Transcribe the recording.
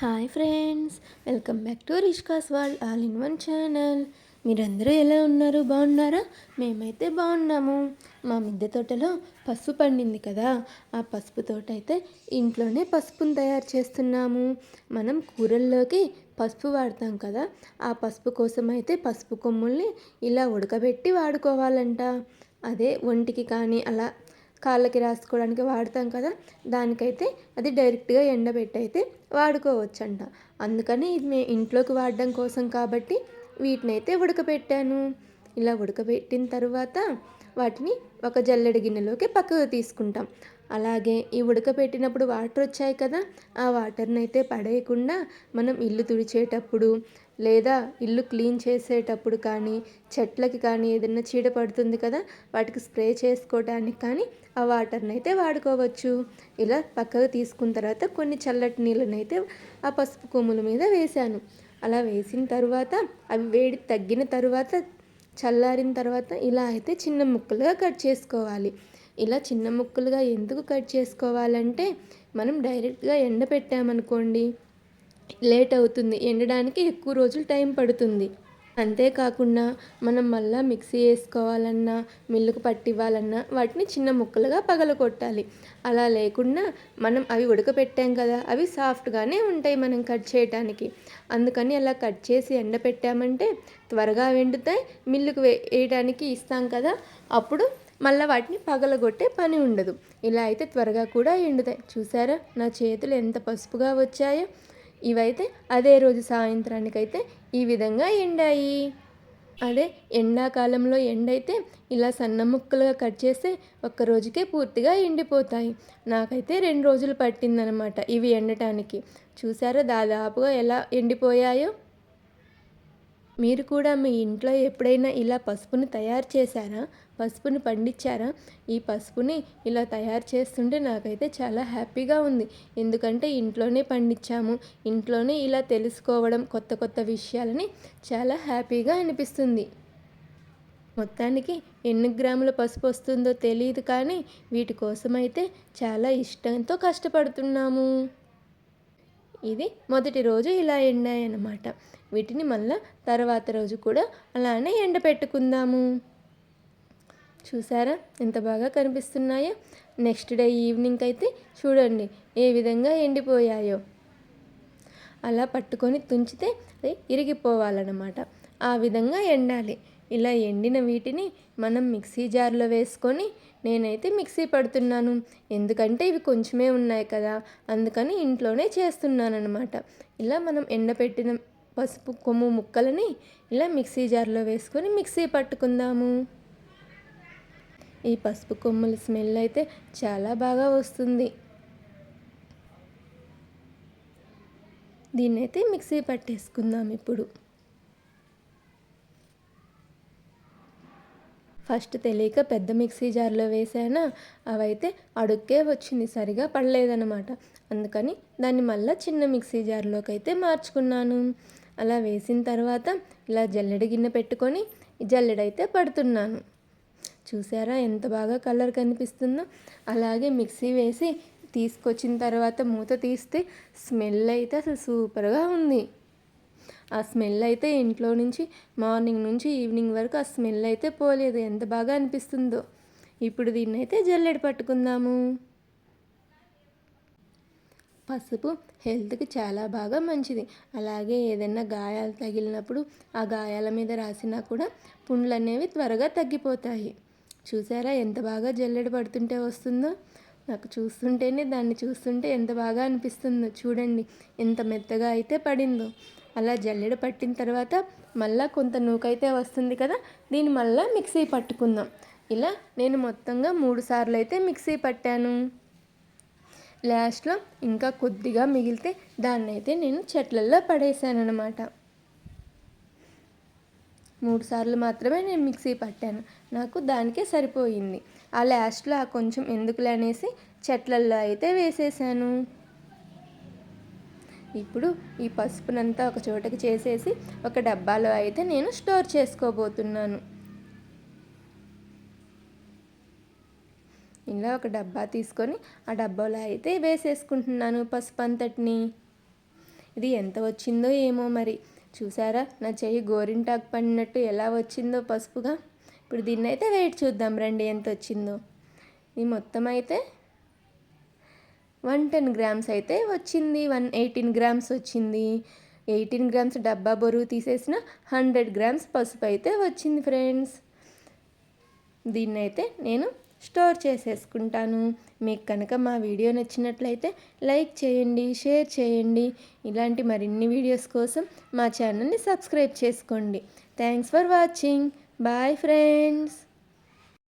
Hi friends welcome back to Rishka's world all in one channel. మీరందరూ ఎలా ఉన్నారు? బాగున్నారా? మేమైతే బాగున్నాము. మా మిద్దె తోటలో పసుపు పండింది కదా. ఆ పసుపు తోట అయితే ఇంట్లోనే పసుపుని తయారు చేస్తున్నాము. మనం కూరల్లోకి పసుపు వాడతాం కదా. ఆ పసుపు కోసం అయితే పసుపు కొమ్ముల్ని ఇలా ఉడకబెట్టి వాడుకోవాలంట. అదే ఒంటికి కానీ అలా కాళ్ళకి రాసుకోవడానికి వాడతాం కదా దానికైతే అది డైరెక్ట్గా ఎండబెట్టి అయితే అంట అందుకని ఇది మేము ఇంట్లోకి వాడడం కోసం కాబట్టి వీటిని అయితే ఉడకబెట్టాను. ఇలా ఉడకబెట్టిన తర్వాత వాటిని ఒక జల్లెడ గిన్నెలోకి పక్కకు తీసుకుంటాం. అలాగే ఈ ఉడకబెట్టినప్పుడు వాటర్ వచ్చాయి కదా ఆ వాటర్ని అయితే పడేయకుండా మనం ఇల్లు తుడిచేటప్పుడు లేదా ఇల్లు క్లీన్ చేసేటప్పుడు కానీ చెట్లకి కానీ ఏదైనా చీడ పడుతుంది కదా వాటికి స్ప్రే చేసుకోవడానికి కానీ ఆ వాటర్ని అయితే వాడుకోవచ్చు. ఇలా పక్కకు తీసుకున్న తర్వాత కొన్ని చల్లటి నీళ్ళని అయితే ఆ పసుపు కొమ్ముల మీద వేశాను. అలా వేసిన తర్వాత అవి వేడి తగ్గిన తర్వాత చల్లారిన తర్వాత ఇలా అయితే చిన్న ముక్కలుగా కట్ చేసుకోవాలి. ఇలా చిన్న ముక్కలుగా ఎందుకు కట్ చేసుకోవాలంటే మనం డైరెక్ట్గా ఎండ పెట్టామనుకోండి లేట్ అవుతుంది. ఎండడానికి ఎక్కువ రోజులు టైం పడుతుంది. అంతేకాకుండా మనం మళ్ళీ మిక్సీ వేసుకోవాలన్నా మిల్లుకు పట్టివ్వాలన్నా వాటిని చిన్న ముక్కలుగా పగలగొట్టాలి. అలా లేకుండా మనం అవి ఉడకపెట్టాం కదా అవి సాఫ్ట్గానే ఉంటాయి మనం కట్ చేయడానికి అందుకని అలా కట్ చేసి ఎండపెట్టామంటే త్వరగా వెండుతాయి మిల్లుకు వేయడానికి ఇస్తాం కదా అప్పుడు మళ్ళీ వాటిని పగలగొట్టే పని ఉండదు. ఇలా అయితే త్వరగా కూడా ఎండుతాయి. చూసారా? నా చేతులు ఎంత పసుపుగా వచ్చాయో. ఇవైతే అదే రోజు సాయంత్రానికైతే ఈ విధంగా ఎండాయి. అదే ఎండాకాలంలో ఎండైతే ఇలా సన్న ముక్కలుగా కట్ చేస్తే ఒక్క రోజుకే పూర్తిగా ఎండిపోతాయి. నాకైతే రెండు రోజులు పట్టిందనమాట ఇవి ఎండటానికి. చూసారా దాదాపుగా ఎలా ఎండిపోయాయో? మీరు కూడా మీ ఇంట్లో ఎప్పుడైనా ఇలా పసుపుని తయారు చేశారా? పసుపుని పండించారా? ఈ పసుపుని ఇలా తయారు చేస్తుంటే నాకైతే చాలా హ్యాపీగా ఉంది. ఎందుకంటే ఇంట్లోనే పండించాము. ఇంట్లోనే ఇలా తెలుసుకోవడం కొత్త కొత్త విషయాలని చాలా హ్యాపీగా అనిపిస్తుంది. మొత్తానికి ఎన్ని గ్రాముల పసుపు వస్తుందో తెలియదు కానీ వీటి కోసమైతే చాలా ఇష్టంతో కష్టపడుతున్నాము. ఇది మొదటి రోజు ఇలా ఎండాయన్నమాట. వీటిని మళ్ళా తర్వాత రోజు కూడా అలానే ఎండపెట్టుకుందాము చూసారా? ఎంత బాగా కనిపిస్తున్నాయో. నెక్స్ట్ డే ఈవినింగ్ అయితే చూడండి ఏ విధంగా ఎండిపోయాయో. అలా పట్టుకొని తుంచితే అది ఇరిగిపోవాలన్నమాట. ఆ విధంగా ఎండాలి. ఇలా ఎండిన వీటిని మనం మిక్సీ జార్లో వేసుకొని నేనైతే మిక్సీ పడుతున్నాను. ఎందుకంటే ఇవి కొంచెమే ఉన్నాయి కదా అందుకని ఇంట్లోనే చేస్తున్నాను అనమాట ఇలా మనం ఎండపెట్టిన పసుపు కొమ్ము ముక్కలని ఇలా మిక్సీ జార్లో వేసుకొని మిక్సీ పట్టుకుందాము. ఈ పసుపు కొమ్ముల స్మెల్ అయితే చాలా బాగా వస్తుంది. దీన్నైతే మిక్సీ పట్టేసుకుందాం ఇప్పుడు. ఫస్ట్ తెలియక పెద్ద మిక్సీ జార్లో వేసానా అవైతే అడుక్కే వచ్చింది సరిగా పడలేదన్నమాట. అందుకని దాన్ని మళ్ళీ చిన్న మిక్సీ జార్లోకి అయితే మార్చుకున్నాను. అలా వేసిన తర్వాత ఇలా జల్లెడ గిన్నె పెట్టుకొని జల్లెడైతే పడుతున్నాను. చూసారా ఎంత బాగా కలర్ కనిపిస్తుందో? అలాగే మిక్సీ వేసి తీసుకొచ్చిన తర్వాత మూత తీస్తే స్మెల్ అయితే అసలు సూపర్గా ఉంది. ఆ స్మెల్ అయితే ఇంట్లో నుంచి మార్నింగ్ నుంచి ఈవినింగ్ వరకు ఆ స్మెల్ అయితే పోలేదు. ఎంత బాగా అనిపిస్తుందో. ఇప్పుడు దీన్ని అయితే జల్లెడ పట్టుకుందాము. పసుపు హెల్త్కి చాలా బాగా మంచిది. అలాగే ఏదైనా గాయాలు తగిలినప్పుడు ఆ గాయాల మీద రాసినా కూడా పుండ్లు అనేవి త్వరగా తగ్గిపోతాయి. చూసారా ఎంత బాగా జల్లెడ పడుతుంటే వస్తుందో? నాకు చూస్తుంటేనే దాన్ని చూస్తుంటే ఎంత బాగా అనిపిస్తుందో. చూడండి ఎంత మెత్తగా అయితే పడిందో. అలా జల్లెడ పట్టిన తర్వాత మళ్ళీ కొంత నూకైతే వస్తుంది కదా దీన్ని మళ్ళీ మిక్సీ పట్టుకుందాం. ఇలా నేను మొత్తంగా మూడు సార్లు అయితే మిక్సీ పట్టాను. లాస్ట్లో ఇంకా కొద్దిగా మిగిలితే దాన్ని అయితే నేను చెట్లల్లో పడేసాను అనమాట మూడు సార్లు మాత్రమే నేను మిక్సీ పట్టాను. నాకు దానికే సరిపోయింది. ఆ లాస్ట్లో ఆ కొంచెం ఎందుకులే అనేసి చెట్లల్లో అయితే వేసేసాను. ఇప్పుడు ఈ పసుపునంతా ఒక చోటకి చేసేసి ఒక డబ్బాలో అయితే నేను స్టోర్ చేసుకోబోతున్నాను. ఇలా ఒక డబ్బా తీసుకొని ఆ డబ్బాలో అయితే వేసేసుకుంటున్నాను పసుపు అంతటిని ఇది ఎంత వచ్చిందో ఏమో మరి. చూసారా? నా చెయ్యి గోరింటాకు పడినట్టు ఎలా వచ్చిందో పసుపుగా. ఇప్పుడు దీన్ని అయితే వెయిట్ చూద్దాం రండి ఎంత వచ్చిందో. ఇది మొత్తం అయితే వన్ టెన్ గ్రామ్స్ అయితే వచ్చింది వన్ ఎయిటీన్ గ్రామ్స్ వచ్చింది. ఎయిటీన్ గ్రామ్స్ డబ్బా బరువు తీసేసిన హండ్రెడ్ గ్రామ్స్ పసుపు అయితే వచ్చింది ఫ్రెండ్స్. దీన్ని అయితే నేను స్టోర్ చేసేసుకుంటాను. మీకు కనుక మా వీడియో నచ్చినట్లయితే లైక్ చేయండి షేర్ చేయండి. ఇలాంటి మరిన్ని వీడియోస్ కోసం మా ఛానల్ని సబ్స్క్రైబ్ చేసుకోండి. Thanks for watching. Bye friends.